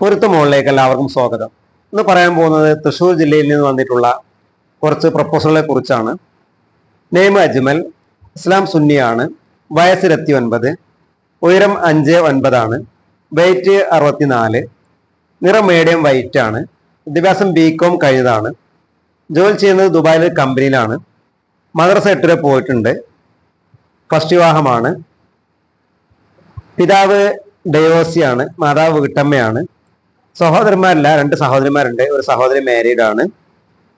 പൊരുത്ത മുകളിലേക്ക് എല്ലാവർക്കും സ്വാഗതം. ഇന്ന് പറയാൻ പോകുന്നത് തൃശ്ശൂർ ജില്ലയിൽ നിന്ന് വന്നിട്ടുള്ള കുറച്ച് പ്രപ്പോസലുകളെ കുറിച്ചാണ്. നെയ്മ അജ്മൽ ഇസ്ലാം സുന്നിയാണ് വയസ്സ് ഇരുപത്തി ഒൻപത് ഉയരം അഞ്ച് ഒൻപതാണ് വെയിറ്റ് അറുപത്തിനാല് നിറം മീഡിയം വൈറ്റ് ആണ് വിദ്യാഭ്യാസം ബി കോം കഴിഞ്ഞതാണ് ജോലി ചെയ്യുന്നത് ദുബായിലെ കമ്പനിയിലാണ് മദ്രസ എട്ട് പോയിട്ടുണ്ട് ഫസ്റ്റ് വിവാഹമാണ് പിതാവ് ഡയോസിയാണ് മാതാവ് വീട്ടമ്മയാണ് സഹോദരന്മാരില്ല രണ്ട് സഹോദരന്മാരുണ്ട് ഒരു സഹോദരി മാരീഡ് ആണ്.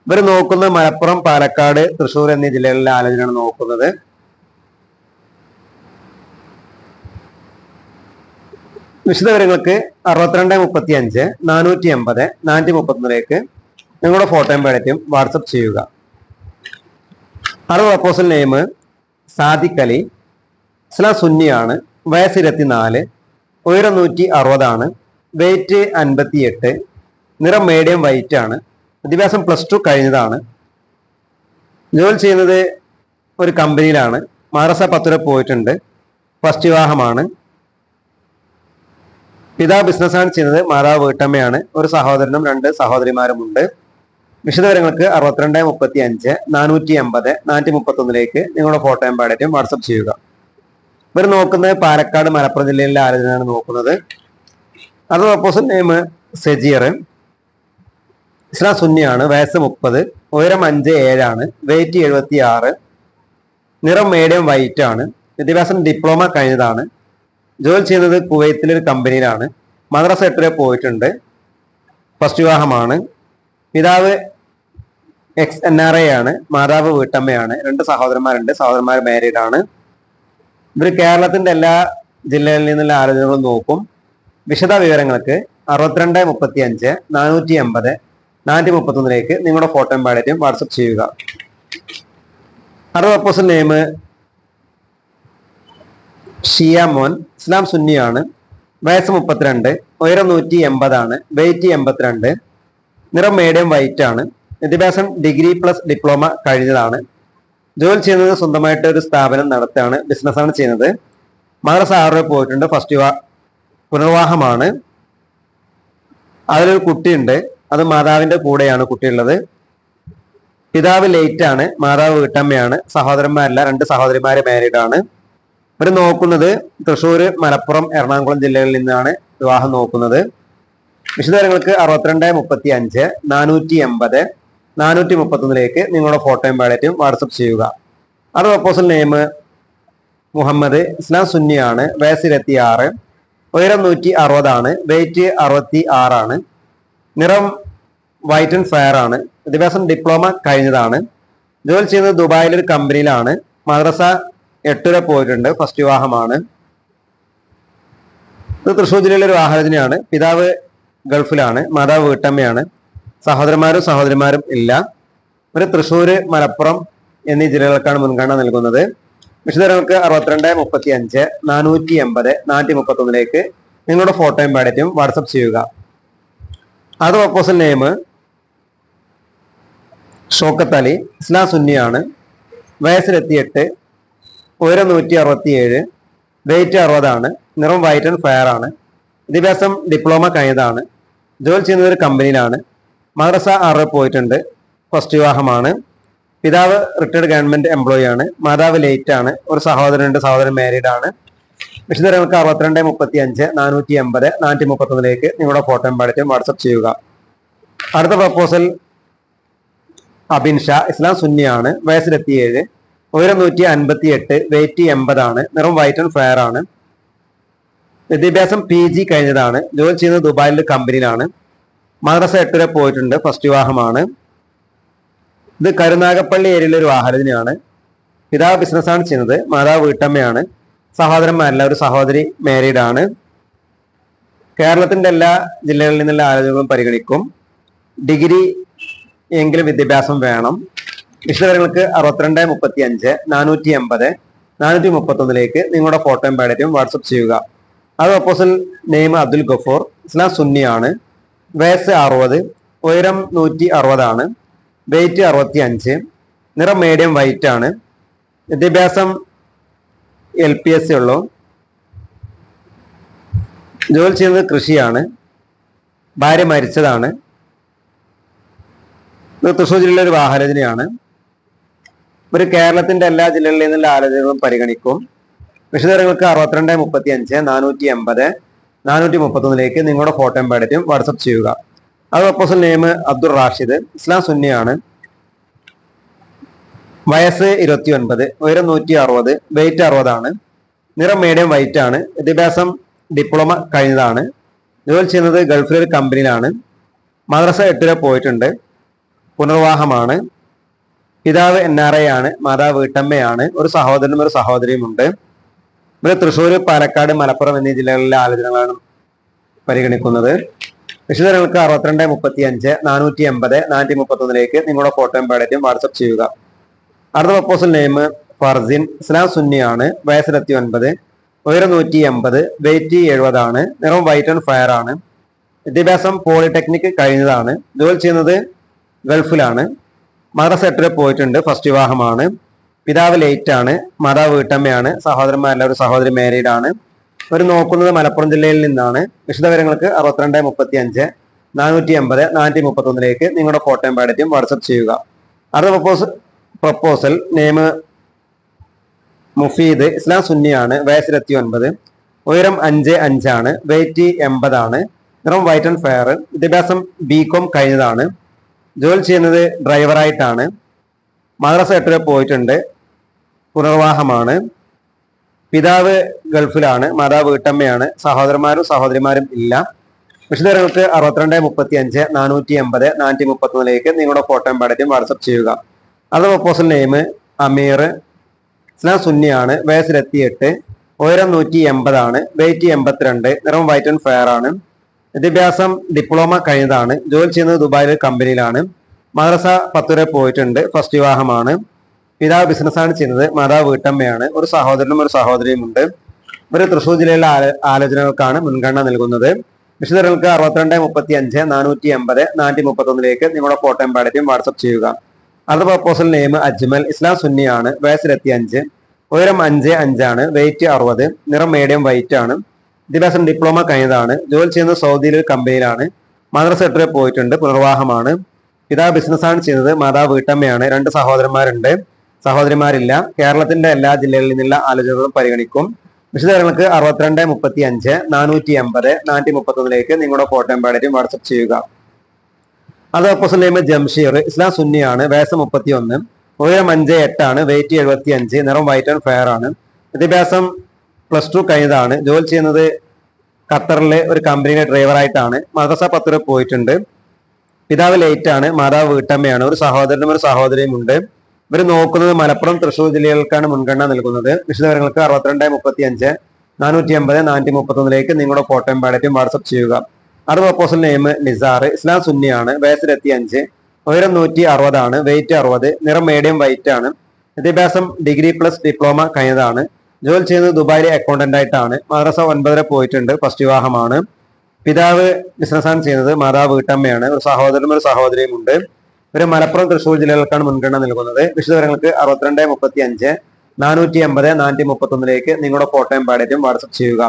ഇവർ നോക്കുന്നത് മലപ്പുറം പാലക്കാട് തൃശ്ശൂർ എന്നീ ജില്ലകളിലെ ആലോചനയാണ് നോക്കുന്നത്. വിശദവിവരങ്ങൾക്ക് അറുപത്തിരണ്ട് മുപ്പത്തി അഞ്ച് നാനൂറ്റി എൺപത് നാനൂറ്റി മുപ്പത്തൊന്നിലേക്ക് നിങ്ങളുടെ ഫോട്ടോയും പേടറ്റും വാട്സപ്പ് ചെയ്യുക. അടുത്ത പ്രപ്പോസൽ നെയിം സാദിഖ് അലി ഇസ്ലാം സുന്നിയാണ്. വയസ്സ് ഇരുപത്തിനാല് ഉയരം നൂറ്റി അറുപതാണ്. വെയിറ്റ് അൻപത്തി എട്ട് നിറം മീഡിയം വൈറ്റ് ആണ്. വിദ്യാഭ്യാസം പ്ലസ് ടു കഴിഞ്ഞതാണ്. ജോലി ചെയ്യുന്നത് ഒരു കമ്പനിയിലാണ് മദ്രസ പത്തുര പോയിട്ടുണ്ട്. ഫസ്റ്റ് വിവാഹമാണ്. പിതാവ് ബിസിനസ്സാണ് ചെയ്യുന്നത്. മാതാവ് വീട്ടമ്മയാണ്. ഒരു സഹോദരനും രണ്ട് സഹോദരിമാരുമുണ്ട്. വിശദവിവരങ്ങൾക്ക് അറുപത്തിരണ്ട് മുപ്പത്തി അഞ്ച് നാനൂറ്റി എൺപത് നാനൂറ്റി മുപ്പത്തി ഒന്നിലേക്ക് നിങ്ങളുടെ ഫോട്ടോയും പാടേറ്റും വാട്സപ്പ് ചെയ്യുക. ഇവർ നോക്കുന്നത് പാലക്കാട് മലപ്പുറം ജില്ലയിലെ ആലോചനയാണ് നോക്കുന്നത്. അത് ഓപ്പോസിറ്റ് നെയിം സെജിയർ ഇസ്ലാം സുന്നിയാണ് വയസ്സ് മുപ്പത് ഉയരം അഞ്ച് ഏഴാണ് വെയിറ്റ് എഴുപത്തി ആറ് നിറം മീഡിയം വൈറ്റ് ആണ് വിദ്യാഭ്യാസം ഡിപ്ലോമ കഴിഞ്ഞതാണ് ജോലി ചെയ്യുന്നത് കുവൈത്തിലെ ഒരു കമ്പനിയിലാണ് മദ്രസ എട്ടിലെ പോയിട്ടുണ്ട് ഫസ്റ്റ് വിവാഹമാണ് പിതാവ് എക്സ് എൻ ആർ ഐ ആണ് മാതാവ് വീട്ടമ്മയാണ് രണ്ട് സഹോദരന്മാരുണ്ട് സഹോദരന്മാർ മാരീഡ് ആണ്. ഇവർ കേരളത്തിന്റെ എല്ലാ ജില്ലകളിൽ നിന്നുള്ള ആലോചനകളും നോക്കും. വിശദ വിവരങ്ങൾക്ക് അറുപത്തിരണ്ട് മുപ്പത്തി അഞ്ച് നാനൂറ്റി എൺപത് നാനൂറ്റി മുപ്പത്തി ഒന്നിലേക്ക് നിങ്ങളുടെ ഫോട്ടോയും എംബാഡേറ്റും വാട്സപ്പ് ചെയ്യുക. അറുപത് പ്രപ്പോസൽ നെയിം ഷിയ മോൻ ഇസ്ലാം സുന്നിയാണ് വയസ്സ് മുപ്പത്തിരണ്ട് ഉയരം നൂറ്റി എൺപതാണ് വെയിറ്റ് എൺപത്തിരണ്ട് നിറം മീഡിയം വൈറ്റ് ആണ്. വിദ്യാഭ്യാസം ഡിഗ്രി പ്ലസ് ഡിപ്ലോമ കഴിഞ്ഞതാണ്. ജോലി ചെയ്യുന്നത് സ്വന്തമായിട്ട് ഒരു സ്ഥാപനം നടത്തുകയാണ് ബിസിനസ്സാണ് ചെയ്യുന്നത്. മദ്രസ ആറ് പോയിട്ടുണ്ട് ഫസ്റ്റ് പുനർവാഹമാണ്. അതിലൊരു കുട്ടിയുണ്ട്. അത് മാതാവിന്റെ കൂടെയാണ് കുട്ടിയുള്ളത്. പിതാവ് ലേറ്റ് ആണ് മാതാവ് വീട്ടമ്മയാണ്. സഹോദരന്മാരല്ല. രണ്ട് സഹോദരിമാരെ മാരീഡ് ആണ്. ഇവർ നോക്കുന്നത് തൃശ്ശൂര് മലപ്പുറം എറണാകുളം ജില്ലകളിൽ നിന്നാണ് വിവാഹം നോക്കുന്നത്. വിശദവിവരങ്ങൾക്ക് അറുപത്തിരണ്ട് മുപ്പത്തി അഞ്ച് നാനൂറ്റി എൺപത് നാനൂറ്റി മുപ്പത്തൊന്നിലേക്ക് നിങ്ങളുടെ ഫോട്ടോയും ബാലറ്റും വാട്സപ്പ് ചെയ്യുക. അത് പ്രപ്പോസൽ നെയിം മുഹമ്മദ് ഇസ്ലാം സുന്നിയാണ്. വയസ്സ് ഇരുപത്തി ആറ്. ഉയരം നൂറ്റി അറുപതാണ് വെയിറ്റ് അറുപത്തി ആറാണ് നിറം വൈറ്റ് ആൻഡ് ഫയർ ആണ് വിദ്യാഭ്യാസം ഡിപ്ലോമ കഴിഞ്ഞതാണ് ജോലി ചെയ്യുന്നത് ദുബായിലെ ഒരു കമ്പനിയിലാണ് മദ്രസ എട്ട് വരെ പോയിട്ടുണ്ട് ഫസ്റ്റ് വിവാഹമാണ്. ഇത് തൃശ്ശൂർ ജില്ലയിലെ ഒരു വാഹനത്തിനെയാണ് പിതാവ് ഗൾഫിലാണ് മാതാവ് വീട്ടമ്മയാണ് സഹോദരന്മാരും സഹോദരിമാരും ഇല്ല. ഒരു തൃശ്ശൂര് മലപ്പുറം എന്നീ ജില്ലകൾക്കാണ് മുൻഗണന നൽകുന്നത്. വിശദങ്ങൾക്ക് അറുപത്തിരണ്ട് മുപ്പത്തി അഞ്ച് നാനൂറ്റി എൺപത് നാനൂറ്റി മുപ്പത്തി ഒന്നിലേക്ക് നിങ്ങളുടെ ഫോട്ടോയും ബാഡറ്റും വാട്സപ്പ് ചെയ്യുക. അത് പ്രപ്പോസൽ നെയിം ഷോക്കത്ത് അലി ഇസ്ലാം സുന്നിയാണ് വയസ്സിലെത്തിയെട്ട് ഉയരം നൂറ്റി അറുപത്തി ഏഴ് വെയിറ്റ് അറുപതാണ് നിറം വൈറ്റ് ആൻഡ് ഫയർ ആണ്. വിദ്യാഭ്യാസം ഡിപ്ലോമ കഴിഞ്ഞതാണ്. ജോലി ചെയ്യുന്നത് ഒരു കമ്പനിയിലാണ് മദ്രസ ആറ് പോയിട്ടുണ്ട്. ഫസ്റ്റ് വിവാഹമാണ്. പിതാവ് റിട്ടയർഡ് ഗവൺമെന്റ് എംപ്ലോയി ആണ്. മാതാവ് ലേറ്റ് ആണ്. ഒരു സഹോദരനുണ്ട്. സഹോദരൻ മാരീഡ് ആണ്. വിശദങ്ങൾക്ക് അറുപത്തിരണ്ട് മുപ്പത്തി അഞ്ച് നാനൂറ്റി എൺപത് നാനൂറ്റി മുപ്പത്തൊന്നിലേക്ക് നിങ്ങളുടെ ഫോട്ടോയും പഠിച്ചും വാട്സപ്പ് ചെയ്യുക. അടുത്ത പ്രപ്പോസൽ അബിൻ ഷാ ഇസ്ലാം സുന്നിയാണ് വയസ്സിലെത്തിയേഴ്. ഉയരം നൂറ്റി അൻപത്തി എട്ട് വെയ്റ്റ് എൺപതാണ്. നിറം വൈറ്റ് ആൻഡ് ഫെയർ ആണ്. വിദ്യാഭ്യാസം പി ജി കഴിഞ്ഞതാണ്. ജോലി ചെയ്യുന്നത് ദുബായിലെ കമ്പനിയിലാണ് മദ്രസ എട്ട് വരെ പോയിട്ടുണ്ട്. ഫസ്റ്റ് വിവാഹമാണ്. ഇത് കരുനാഗപ്പള്ളി ഏരിയയിലെ ഒരു വാഹനത്തിനാണ് പിതാവ് ബിസിനസ്സാണ് ചെയ്യുന്നത് മാതാവ് വീട്ടമ്മയാണ് സഹോദരന്മാരല്ല ഒരു സഹോദരി മാരീഡ് ആണ്. കേരളത്തിന്റെ എല്ലാ ജില്ലകളിൽ നിന്നുള്ള ആലോചനകളും പരിഗണിക്കും. ഡിഗ്രി എങ്കിലും വിദ്യാഭ്യാസം വേണം. വിശദങ്ങൾക്ക് അറുപത്തിരണ്ട് മുപ്പത്തി അഞ്ച് നാനൂറ്റി എൺപത് നാനൂറ്റി മുപ്പത്തൊന്നിലേക്ക് നിങ്ങളുടെ ഫോട്ടോയും ബയോഡേറ്റയും വാട്സപ്പ് ചെയ്യുക. അത് പ്രപ്പോസൽ നെയിം അബ്ദുൽ ഗഫൂർ ഇസ്ലാം സുന്നിയാണ്. വയസ്സ് അറുപത് ഉയരം നൂറ്റി അറുപതാണ് വെയിറ്റ് അറുപത്തി അഞ്ച് നിറം മീഡിയം വൈറ്റ് ആണ്. വിദ്യാഭ്യാസം എൽ പി എസ് സി ഉള്ളു. ജോലി ചെയ്യുന്നത് കൃഷിയാണ്. ഭാര്യ മരിച്ചതാണ്. തൃശ്ശൂർ ജില്ലയിലെ ഒരു വാഹനജനയാണ് ഒരു കേരളത്തിന്റെ എല്ലാ ജില്ലകളിൽ നിന്നുള്ള ആലോചനകളും പരിഗണിക്കും. വിശദങ്ങൾക്ക് അറുപത്തിരണ്ട് മുപ്പത്തി അഞ്ച് നാനൂറ്റി എൺപത് നാനൂറ്റി മുപ്പത്തൊന്നിലേക്ക് നിങ്ങളുടെ ഫോട്ടോയും പേടറ്റും വാട്സപ്പ് ചെയ്യുക. അത് അപ്പോസൽ നെയിം അബ്ദുൾ റാഷിദ് ഇസ്ലാം സുന്നിയാണ്. വയസ്സ് ഇരുപത്തി ഒൻപത് ഉയരം നൂറ്റി അറുപത് വെയിറ്റ് അറുപതാണ്. നിറം മീഡിയം വൈറ്റ് ആണ്. വിദ്യാഭ്യാസം ഡിപ്ലോമ കഴിഞ്ഞതാണ്. ജോലി ചെയ്യുന്നത് ഗൾഫിലെ ഒരു കമ്പനിയിലാണ് മദ്രസ എട്ടിലെ പോയിട്ടുണ്ട്. പുനർവാഹമാണ് പിതാവ് എൻ ആർ ഐ ആണ്. മാതാവ് വീട്ടമ്മയാണ്. ഒരു സഹോദരനും ഒരു സഹോദരിയും ഉണ്ട്. ഇവിടെ തൃശ്ശൂർ പാലക്കാട് മലപ്പുറം എന്നീ ജില്ലകളിലെ ആലോചനകളാണ് പരിഗണിക്കുന്നത്. വിശദങ്ങൾക്ക് അറുപത്തിരണ്ട് മുപ്പത്തി അഞ്ച് നാനൂറ്റി എൺപത് നാനൂറ്റി മുപ്പത്തി ഒന്നിലേക്ക് നിങ്ങളുടെ ഫോട്ടോയും പാടറ്റും വാട്സപ്പ് ചെയ്യുക. അടുത്ത പ്രപ്പോസൽ നെയിം ഫർസിൻ ഇസ്ലാം സുന്നിയാണ് വയസ്സിലെത്തി ഒൻപത് ഉയരം നൂറ്റി എൺപത് വെയിറ്റ് എഴുപതാണ് നിറം വൈറ്റ് ആൻഡ് ഫയർ ആണ്. വിദ്യാഭ്യാസം പോളിടെക്നിക് കഴിഞ്ഞതാണ്. ജോലി ചെയ്യുന്നത് ഗൾഫിലാണ്. മദർ എട്ടിൽ പോയിട്ടുണ്ട് ഫസ്റ്റ് വിവാഹമാണ്. പിതാവ് ലേറ്റ് ആണ് മാതാവ് വീട്ടമ്മയാണ് സഹോദരന്മാരെല്ലാവരും സഹോദരി മാരീഡ് ആണ്. ഒരു നോക്കുന്നത് മലപ്പുറം ജില്ലയിൽ നിന്നാണ്. വിശദവിവരങ്ങൾക്ക് അറുപത്തിരണ്ട് മുപ്പത്തി അഞ്ച് നാനൂറ്റി എൺപത് നാനൂറ്റി മുപ്പത്തി ഒന്നിലേക്ക് നിങ്ങളുടെ ഫോട്ടോയും പാടറ്റും വാട്സപ്പ് ചെയ്യുക. അടുത്ത proposal proposal name Mufeed Islam സുന്നിയാണ് വയസ് ഇരുപത്തി ഒൻപത് ഉയരം അഞ്ച് അഞ്ചാണ്. വെയിറ്റ് എൺപതാണ് നിറം വൈറ്റ് ആൻഡ് ഫെയർ വിദ്യാഭ്യാസം ബി കോം കഴിഞ്ഞതാണ്. ജോലി ചെയ്യുന്നത് ഡ്രൈവറായിട്ടാണ് മദ്രസ എട്ട് പോയിട്ടുണ്ട്. പുനർവാഹമാണ് പിതാവ് ഗൾഫിലാണ് മാതാവ് വീട്ടമ്മയാണ് സഹോദരന്മാരും സഹോദരിമാരും ഇല്ല. വിശദങ്ങൾക്ക് അറുപത്തിരണ്ട് മുപ്പത്തി അഞ്ച് നാനൂറ്റി എൺപത് നാനൂറ്റി മുപ്പത്തി ഒന്നിലേക്ക് നിങ്ങളുടെ ഫോട്ടോ പാടറ്റും വാട്സപ്പ് ചെയ്യുക. അത് പ്രപ്പോസൽ നെയിം അമീർ ഇസ്ലാം സുന്നിയാണ് വയസ്സ് ഇരുപത്തിയെട്ട് ഉയരം നൂറ്റി എൺപതാണ് വെയിറ്റ് എൺപത്തിരണ്ട് നിറം വൈറ്റ് ആൻഡ് ഫെയർ ആണ്. വിദ്യാഭ്യാസം ഡിപ്ലോമ കഴിഞ്ഞതാണ് ജോലി ചെയ്യുന്നത് ദുബായിലെ കമ്പനിയിലാണ്. മദ്രസ പത്ത് വരെ പോയിട്ടുണ്ട് ഫസ്റ്റ് വിവാഹമാണ്. പിതാവ് ബിസിനസ്സാണ് ചെയ്യുന്നത് മാതാവ് വീട്ടമ്മയാണ് ഒരു സഹോദരനും ഒരു സഹോദരിയും ഉണ്ട്. ഇവർ തൃശ്ശൂർ ജില്ലയിലെ ആല- ആലോചനകൾക്കാണ് മുൻഗണന നൽകുന്നത്. വിശദങ്ങൾക്ക് അറുപത്തിരണ്ട് മുപ്പത്തി അഞ്ച് നാനൂറ്റി എൺപത് നാനൂറ്റി മുപ്പത്തി ഒന്നിലേക്ക് നിങ്ങളുടെ ഫോട്ടോയും പാടറ്റും വാട്സപ്പ് ചെയ്യുക. അടുത്ത പ്രപ്പോസൽ നെയിം അജ്മൽ ഇസ്ലാം സുന്നിയാണ് വയസ്സിലെത്തി അഞ്ച് ഉയരം അഞ്ച് അഞ്ചാണ്. വെയിറ്റ് അറുപത്. നിറം മീഡിയം വൈറ്റ് ആണ്. വിദ്യാഭ്യാസം ഡിപ്ലോമ കഴിഞ്ഞതാണ്. ജോലി ചെയ്യുന്നത് സൗദിയിലെ ഒരു കമ്പനിയിലാണ്. മദ്രസ എട്ടിൽ പോയിട്ടുണ്ട്. പുനർവാഹമാണ് പിതാവ് ബിസിനസ്സാണ് ചെയ്യുന്നത് മാതാവ് വീട്ടമ്മയാണ്. രണ്ട് സഹോദരന്മാരുണ്ട്. സഹോദരിമാരില്ല. കേരളത്തിന്റെ എല്ലാ ജില്ലകളിൽ നിന്നുള്ള ആലോചനകളും പരിഗണിക്കും. വിശദങ്ങൾക്ക് അറുപത്തിരണ്ട് മുപ്പത്തി അഞ്ച് നാനൂറ്റി എൺപത് നാനൂറ്റി മുപ്പത്തി ഒന്നിലേക്ക് നിങ്ങളുടെ കോട്ടയം പാടറ്റും വാട്സപ്പ് ചെയ്യുക. അത് ഓപ്പോസിറ്റ് നെയിം ജംഷീർ ഇസ്ലാം സുന്നിയാണ് വയസ്സ് മുപ്പത്തി ഒന്ന് ഉയരം അഞ്ച് എട്ടാണ് വെയിറ്റ് എഴുപത്തി അഞ്ച് നിറം വൈറ്റ് ആൻഡ് ഫെയർ ആണ്. വിദ്യാഭ്യാസം പ്ലസ് ടു കഴിഞ്ഞതാണ്. ജോലി ചെയ്യുന്നത് ഖത്തറിലെ ഒരു കമ്പനിയിലെ ഡ്രൈവറായിട്ടാണ് മദ്രസ പത്ത് പോയിട്ടുണ്ട്. പിതാവ് ലേറ്റ് ആണ് മാതാവ് വീട്ടമ്മയാണ്. ഒരു സഹോദരനും ഒരു സഹോദരിയും ഉണ്ട്. ഇവർ നോക്കുന്നത് മലപ്പുറം തൃശൂർ ജില്ലകൾക്കാണ് മുൻഗണന നൽകുന്നത്. വിശദവിവരങ്ങൾക്ക് അറുപത്തിരണ്ട് മുപ്പത്തി അഞ്ച് നാനൂറ്റി അമ്പത് നാനൂറ്റി മുപ്പത്തി ഒന്നിലേക്ക് നിങ്ങളുടെ ഫോട്ടോയും ബാലറ്റും വാട്സപ്പ് ചെയ്യുക. അടുത്ത പ്രപ്പോസൽ നെയിം നിസാർ ഇസ്ലാം സുന്നിയാണ് വയസ്സിലെത്തി അഞ്ച് ഉയരം നൂറ്റി അറുപതാണ് വെയിറ്റ് അറുപത് നിറം മീഡിയം വൈറ്റ് ആണ് വിദ്യാഭ്യാസം ഡിഗ്രി പ്ലസ് ഡിപ്ലോമ കഴിഞ്ഞതാണ് ജോലി ചെയ്യുന്നത് ദുബായിലെ അക്കൗണ്ടന്റ് ആയിട്ടാണ് മദ്രസ ഒൻപതര പോയിട്ടുണ്ട് ഫസ്റ്റ് വിവാഹമാണ്. പിതാവ് ബിസിനസ് ആണ് ചെയ്യുന്നത് മാതാവ് വീട്ടമ്മയാണ് ഒരു സഹോദരനും ഒരു സഹോദരിയും ഉണ്ട്. ഇവർ മലപ്പുറം തൃശ്ശൂർ ജില്ലകൾക്കാണ് മുൻഗണന നൽകുന്നത്. വിശദവിവരങ്ങൾക്ക് അറുപത്തിരണ്ട് മുപ്പത്തി അഞ്ച് നാനൂറ്റി എൺപത് നാനൂറ്റി മുപ്പത്തി ഒന്നിലേക്ക് നിങ്ങളുടെ ഫോട്ടോയും പാടേറ്റും വാട്സപ്പ് ചെയ്യുക.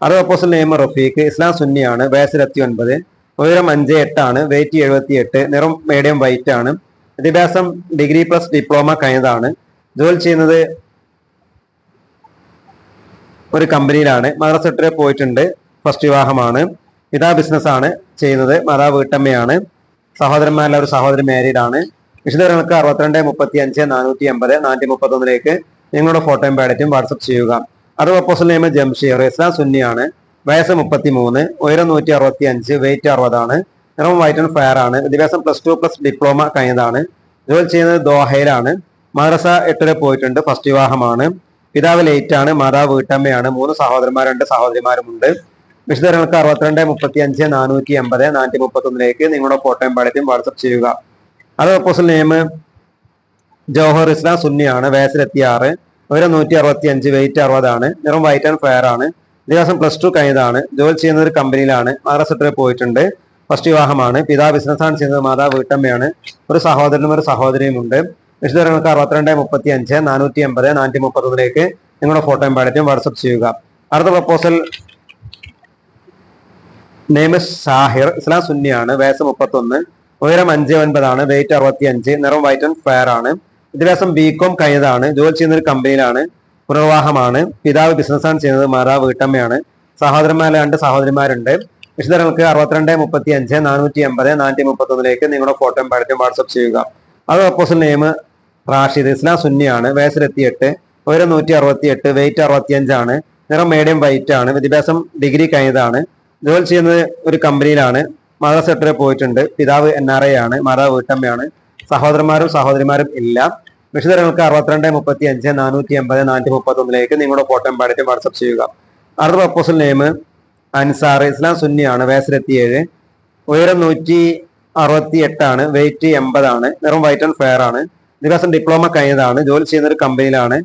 അത് ഓപ്പോസിൽ നെയ്മർ റഫീഖ് ഇസ്ലാം സുന്നിയാണ് വയസ്സ് ഇരുപത്തി ഒൻപത് ഉയരം അഞ്ച് എട്ടാണ് വെയിറ്റ് എഴുപത്തി എട്ട് നിറം മീഡിയം വൈറ്റ് ആണ്. വിദ്യാഭ്യാസം ഡിഗ്രി പ്ലസ് ഡിപ്ലോമ കഴിഞ്ഞതാണ്. ജോലി ചെയ്യുന്നത് ഒരു കമ്പനിയിലാണ്. മദ്രസ പോയിട്ടുണ്ട്. ഫസ്റ്റ് വിവാഹമാണ്. പിതാ ബിസിനസ് ആണ് ചെയ്യുന്നത്. മാതാവ് വീട്ടമ്മയാണ്. സഹോദരന്മാരിലെ ഒരു സഹോദരി മാരീഡ് ആണ്. വിശദങ്ങൾക്ക് അറുപത്തിരണ്ട് മുപ്പത്തി അഞ്ച് നാനൂറ്റി എൺപത് നാനൂറ്റി മുപ്പത്തി ഒന്നിലേക്ക് നിങ്ങളുടെ ഫോട്ടോയും ബാഡറ്റും വാട്സപ്പ് ചെയ്യുക. അത് പ്രപ്പോസൽ നെയിം ജംഷീർ ഇസ്ലാം സുന്നിയാണ്. വയസ്സ് മുപ്പത്തി മൂന്ന് ഉയരം നൂറ്റി അറുപത്തി അഞ്ച് വെയിറ്റ് അറുപതാണ്. നിറം വൈറ്റ് ആൻഡ് ഫയർ ആണ്. വിദ്യാഭ്യാസം പ്ലസ് ടു പ്ലസ് ഡിപ്ലോമ കഴിഞ്ഞതാണ്. ജോലി ചെയ്യുന്നത് ദോഹയിലാണ്. മദ്രസ എട്ടിൽ പോയിട്ടുണ്ട്. ഫസ്റ്റ് വിവാഹമാണ്. പിതാവ് ലേറ്റ് ആണ്. മാതാവ് വീട്ടമ്മയാണ്. മൂന്ന് സഹോദരന്മാർ രണ്ട് സഹോദരിമാരുമുണ്ട്. വിശദങ്ങൾക്ക് അറുപത്തിരണ്ട് മുപ്പത്തി അഞ്ച് നാനൂറ്റി എൺപത് നാനൂറ്റി മുപ്പത്തി ഒന്നിലേക്ക് നിങ്ങളുടെ ഫോട്ടോയും പാടറ്റും വാട്സപ്പ് ചെയ്യുക. അത് പ്രപ്പോസൽ നെയിം ജോഹർ ഇസ്ലാം സുന്നിയാണ് വയസ്സിലെത്തി ആറ് ഒരു നൂറ്റി അറുപത്തി അഞ്ച് വെയിറ്റ് അറുപതാണ്. നിറം വൈറ്റ് ആൻഡ് ഫയർ ആണ്. ദിവസം പ്ലസ് ടു കഴിഞ്ഞതാണ്. ജോലി ചെയ്യുന്ന ഒരു കമ്പനിയിലാണ്. മഹാരാഷ്ട്രയിൽ പോയിട്ടുണ്ട്. ഫസ്റ്റ് വിവാഹമാണ്. ബിസിനസ് ബിസിനസ്സാണ് ചെയ്യുന്നത്. മാതാ വീട്ടമ്മയാണ്. ഒരു സഹോദരനും ഒരു സഹോദരിയും ഉണ്ട്. വിശുദ്ധങ്ങൾക്ക് അറുപത്തിരണ്ട് മുപ്പത്തി അഞ്ച് നാനൂറ്റി എൺപത് നാനൂറ്റി മുപ്പത്തൊന്നിലേക്ക് നിങ്ങളുടെ ഫോട്ടോയും പാടത്തും വാട്സപ്പ് ചെയ്യുക. അടുത്ത പ്രപ്പോസൽ നെയിം ഷാഹിർ ഇസ്ലാം സുന്നിയാണ് വയസ്സ് മുപ്പത്തൊന്ന് ഉയരം അഞ്ച് ഒൻപതാണ് വെയിറ്റ് അറുപത്തി അഞ്ച് നിറം വൈറ്റ് ആൻഡ് ഫയർ ആണ്. വിദ്യാഭ്യാസം ബികോം കഴിഞ്ഞതാണ് ജോലി ചെയ്യുന്ന ഒരു കമ്പനിയിലാണ് പുനർവാഹമാണ് പിതാവ് ബിസിനസ്സാണ് ചെയ്യുന്നത് മാതാവ് വീട്ടമ്മയാണ് സഹോദരന്മാരെ രണ്ട് സഹോദരിമാരുണ്ട്. വിശദങ്ങൾക്ക് അറുപത്തിരണ്ട് മുപ്പത്തി അഞ്ച് നാനൂറ്റി എൺപത് നാനൂറ്റി മുപ്പത്തി ഒന്നിലേക്ക് നിങ്ങളുടെ ഫോട്ടോയും പഠിച്ചും വാട്സപ്പ് ചെയ്യുക. അത് ഓപ്പോസിറ്റ് നെയിം റാഷിദ് ഇസ്ലാം സുന്നിയാണ് വയസ്സിലെത്തിയെട്ട് ഉയരം നൂറ്റി അറുപത്തി എട്ട് വെയിറ്റ് അറുപത്തി അഞ്ചാണ് നിറം മീഡിയം വൈറ്റ് ആണ് വിദ്യാഭ്യാസം ഡിഗ്രി കഴിഞ്ഞതാണ്. ജോലി ചെയ്യുന്നത് ഒരു കമ്പനിയിലാണ്. മദർ സെക്ടറിൽ പോയിട്ടുണ്ട്. പിതാവ് എൻ ആർ ഐ ആണ്. മാതാവ് വീട്ടമ്മയാണ്. സഹോദരന്മാരും സഹോദരിമാരും ഇല്ല വിശദങ്ങൾക്ക് അറുപത്തിരണ്ട് മുപ്പത്തി അഞ്ച് നാനൂറ്റി എൺപത് നാനൂറ്റി മുപ്പത്തി ഒന്നിലേക്ക് നിങ്ങളുടെ ഫോട്ടോയും പാടിയിട്ട് വാട്സപ്പ് ചെയ്യുക. അടുത്ത പ്രപ്പോസൽ നെയിം അൻസാർ ഇസ്ലാം സുന്നിയാണ് വയസ്സിലെത്തിയേഴ്. ഉയരം നൂറ്റി അറുപത്തി എട്ടാണ് വെയിറ്റ് എൺപതാണ് നിറം വൈറ്റ് ആൻഡ് ഫെയർ ആണ്. ദിവസം ഡിപ്ലോമ കഴിഞ്ഞതാണ്. ജോലി ചെയ്യുന്ന ഒരു കമ്പനിയിലാണ്.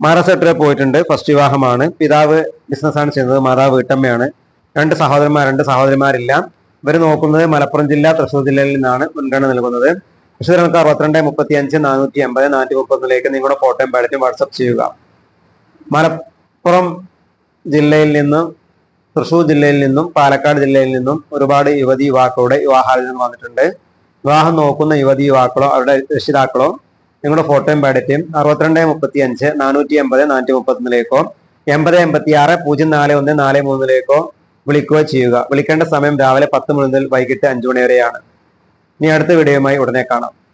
മഹാരാഷ്ട്രയിൽ പോയിട്ടുണ്ട്. ഫസ്റ്റ് വിവാഹമാണ്. പിതാവ് ബിസിനസ്സാണ് ചെയ്യുന്നത്. മാതാവ് വീട്ടമ്മയാണ്. രണ്ട് സഹോദരന്മാർ രണ്ട് സഹോദരിമാരില്ല ഇവർ നോക്കുന്നത് മലപ്പുറം ജില്ല തൃശ്ശൂർ ജില്ലയിൽ നിന്നാണ് മുൻഗണന നൽകുന്നത്. വിശദങ്ങൾക്ക് അറുപത്തിരണ്ട് മുപ്പത്തി അഞ്ച് നാനൂറ്റി എൺപത് നാനൂറ്റി മുപ്പത്തൊന്നിലേക്ക് നിങ്ങളുടെ ഫോട്ടോയും പാടറ്റും വാട്സപ്പ് ചെയ്യുക. മലപ്പുറം ജില്ലയിൽ നിന്നും തൃശ്ശൂർ ജില്ലയിൽ നിന്നും പാലക്കാട് ജില്ലയിൽ നിന്നും ഒരുപാട് യുവതി യുവാക്കളുടെ വിവാഹാലോചന വന്നിട്ടുണ്ട്. വിവാഹം നോക്കുന്ന യുവതി യുവാക്കളോ അവരുടെ രക്ഷിതാക്കളോ നിങ്ങളുടെ ഫോട്ടോയും പാടറ്റും അറുപത്തിരണ്ട് മുപ്പത്തി അഞ്ച് നാനൂറ്റി എൺപത് നാനൂറ്റി മുപ്പത്തൊന്നിലേക്കോ എൺപത് എൺപത്തി ആറ് പൂജ്യം നാല് ഒന്ന് നാല് മൂന്നിലേക്കോ വിളിക്കുകയോ ചെയ്യുക. വിളിക്കേണ്ട സമയം രാവിലെ പത്ത് മുതൽ വൈകിട്ട് അഞ്ചു മണി വരെയാണ്. ഇനി അടുത്ത വീഡിയോയുമായി ഉടനെ കാണാം.